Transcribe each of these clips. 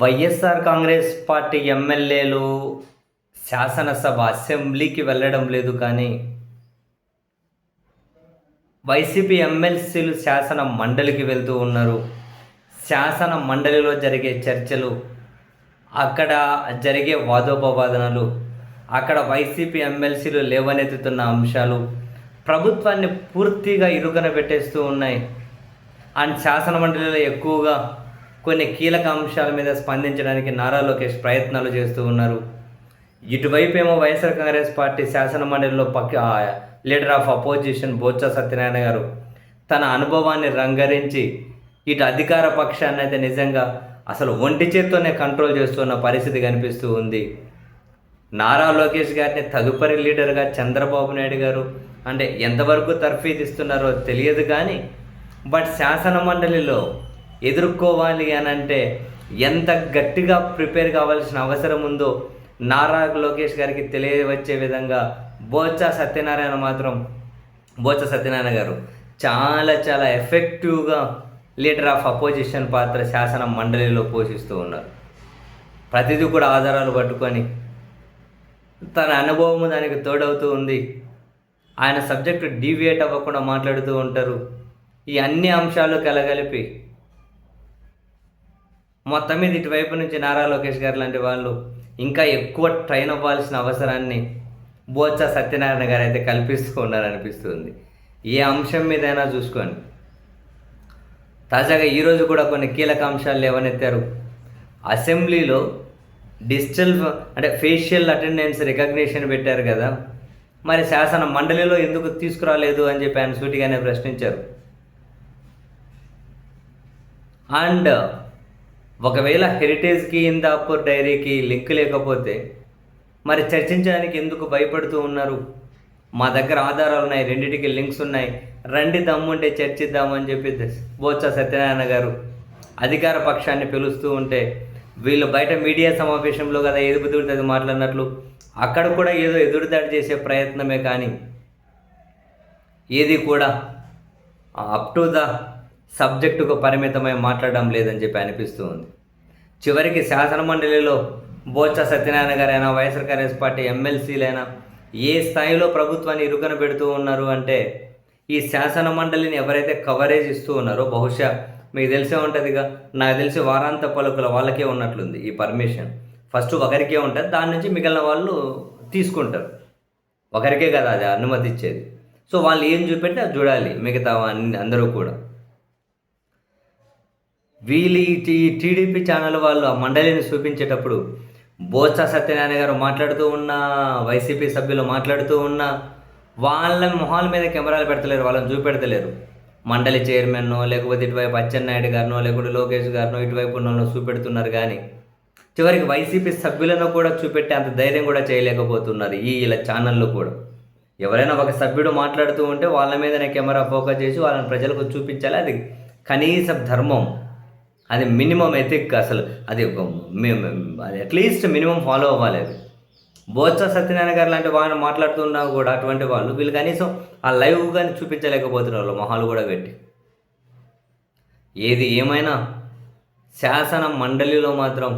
YSR Congress party ఎమ్మెల్యేలు శాసనసభ అసెంబ్లీకి వెళ్ళడం లేదు కానీ వైసీపీ ఎమ్మెల్సీలు శాసన మండలికి వెళ్తూ ఉన్నారు. శాసన మండలిలో జరిగే చర్చలు అక్కడ జరిగే వాదోపవాదనలు అక్కడ వైసీపీ ఎమ్మెల్సీలు లేవనెత్తుతున్న అంశాలు ప్రభుత్వాన్ని పూర్తిగా ఇరుకన పెట్టేస్తూ ఉన్నాయి. అండ్ శాసన మండలిలో ఎక్కువగా కొన్ని కీలక అంశాల మీద స్పందించడానికి నారా లోకేష్ ప్రయత్నాలు చేస్తూ ఉన్నారు. ఇటువైపు ఏమో వైఎస్ఆర్ కాంగ్రెస్ పార్టీ శాసన మండలిలో పక్క leader of opposition Botsa Satyanarayana garu తన అనుభవాన్ని రంగరించి ఇటు అధికార పక్షాన్ని అయితే నిజంగా అసలు ఒంటి చేత్తోనే కంట్రోల్ చేస్తున్న పరిస్థితి కనిపిస్తూ ఉంది. నారా లోకేష్ గారిని తదుపరి లీడర్గా చంద్రబాబు నాయుడు గారు అంటే ఎంతవరకు తర్ఫీదు ఇస్తున్నారో తెలియదు కానీ బట్ శాసన మండలిలో ఎదుర్కోవాలి అని అంటే ఎంత గట్టిగా ప్రిపేర్ కావాల్సిన అవసరం ఉందో నారా లోకేష్ గారికి తెలియవచ్చే విధంగా బోచ సత్యనారాయణ మాత్రం బోచ సత్యనారాయణ గారు చాలా చాలా ఎఫెక్టివ్గా లీడర్ ఆఫ్ అపోజిషన్ పాత్ర శాసన మండలిలో పోషిస్తూ ఉన్నారు. ప్రతిదీ కూడా ఆధారాలు పట్టుకొని తన అనుభవం దానికి తోడవుతూ ఉంది. ఆయన సబ్జెక్టు డీవియేట్ అవ్వకుండా మాట్లాడుతూ ఉంటారు. ఈ అన్ని అంశాలు కలగలిపి మొత్తం మీద ఇటువైపు నుంచి నారా లోకేష్ గారు లాంటి వాళ్ళు ఇంకా ఎక్కువ ట్రైన్ అవ్వాల్సిన అవసరాన్ని బోత్స సత్యనారాయణ గారు అయితే కల్పిస్తూ ఉన్నారనిపిస్తుంది. ఏ అంశం మీదైనా చూసుకోండి. తాజాగా ఈరోజు కూడా కొన్ని కీలక అంశాలు లేవనెత్తారు. అసెంబ్లీలో డిజిటల్ అంటే ఫేషియల్ అటెండెన్స్ రికగ్నిషన్ పెట్టారు కదా. మరి శాసన మండలిలో ఎందుకు తీసుకురాలేదు అని చెప్పి ఆయన సూటిగానే ప్రశ్నించారు. అండ్ ఒకవేళ హెరిటేజ్కి ఇందాపూర్ డైరీకి లింక్ లేకపోతే మరి చర్చించడానికి ఎందుకు భయపడుతూ ఉన్నారు? మా దగ్గర ఆధారాలు ఉన్నాయి రెండింటికి లింక్స్ ఉన్నాయి. రండి దమ్ముంటే చర్చిద్దామని చెప్పి బోత్స సత్యనారాయణ గారు అధికార పక్షాన్ని పిలుస్తూ ఉంటే వీళ్ళు బయట మీడియా సమావేశంలో కదా ఏది కుదురుతుంది మాట్లాడినట్లు. అక్కడ కూడా ఏదో ఎదురుదాడి చేసే ప్రయత్నమే కానీ ఏది కూడా అప్ టు ద సబ్జెక్టుకు పరిమితమై మాట్లాడడం లేదని చెప్పి అనిపిస్తూ ఉంది చివరికి శాసనమండలిలో బోత్స సత్యనారాయణ గారైనా వైఎస్ఆర్ కాంగ్రెస్ పార్టీ ఎమ్మెల్సీలైనా ఏ స్థాయిలో ప్రభుత్వాన్ని ఇరుకన పెడుతూ ఉన్నారు అంటే ఈ శాసన మండలిని ఎవరైతే కవరేజ్ ఇస్తూ ఉన్నారో బహుశా మీకు తెలిసే ఉంటుందిగా నాకు తెలిసి వారాంత పలుకుల వాళ్ళకే ఉన్నట్లుంది ఈ పర్మిషన్. ఫస్ట్ ఒకరికే ఉంటుంది దాని నుంచి మిగిలిన వాళ్ళు తీసుకుంటారు. ఒకరికే కదా అది అనుమతి ఇచ్చేది సో వాళ్ళు ఏం చూపెట్టి అది చూడాలి మిగతా అన్ని అందరూ కూడా. వీళ్ళు ఈ టీడీపీ ఛానల్ వాళ్ళు ఆ మండలిని చూపించేటప్పుడు బోత్స సత్యనారాయణ గారు మాట్లాడుతూ ఉన్న వైసీపీ సభ్యులు మాట్లాడుతూ ఉన్న వాళ్ళ మొహాల మీద కెమెరాలు పెడతలేరు వాళ్ళని చూపెడతలేరు. మండలి చైర్మన్నో లేకపోతే ఇటువైపు అచ్చెన్నాయుడు గారినో లేకుంటే లోకేష్ గారినో ఇటువైపు ఉన్న చూపెడుతున్నారు కానీ చివరికి వైసీపీ సభ్యులను కూడా చూపెట్టే అంత ధైర్యం కూడా చేయలేకపోతున్నారు ఈ ఇలా ఛానళ్ళు కూడా. ఎవరైనా ఒక సభ్యుడు మాట్లాడుతూ ఉంటే వాళ్ళ మీదనే కెమెరా ఫోకస్ చేసి వాళ్ళని ప్రజలకు చూపించాలి. అది కనీస ధర్మం. అది మినిమం ఎథిక్ అసలు అది అది అట్లీస్ట్ మినిమం ఫాలో అవ్వాలి అది. బోత్స సత్యనారాయణ గారు లాంటి వాళ్ళు మాట్లాడుతున్నా కూడా అటువంటి వాళ్ళు వీళ్ళు కనీసం ఆ లైవ్ కానీ చూపించలేకపోతున్నారు వాళ్ళు మొహాలు కూడా పెట్టి. ఏది ఏమైనా శాసన మండలిలో మాత్రం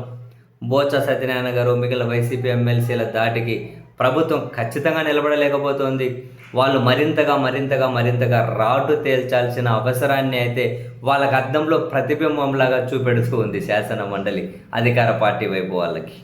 బోత్స సత్యనారాయణ గారు మిగిలిన వైసీపీ ఎమ్మెల్సీల దాటికి ప్రభుత్వం ఖచ్చితంగా నిలబడలేకపోతుంది. వాళ్ళు మరింతగా మరింతగా మరింతగా రాటు తేల్చాల్సిన అవసరాన్ని అయితే వాళ్ళకి అద్దంలో ప్రతిబింబంలాగా చూపెడుతూ ఉంది శాసన మండలి అధికార పార్టీ వైపు వాళ్ళకి.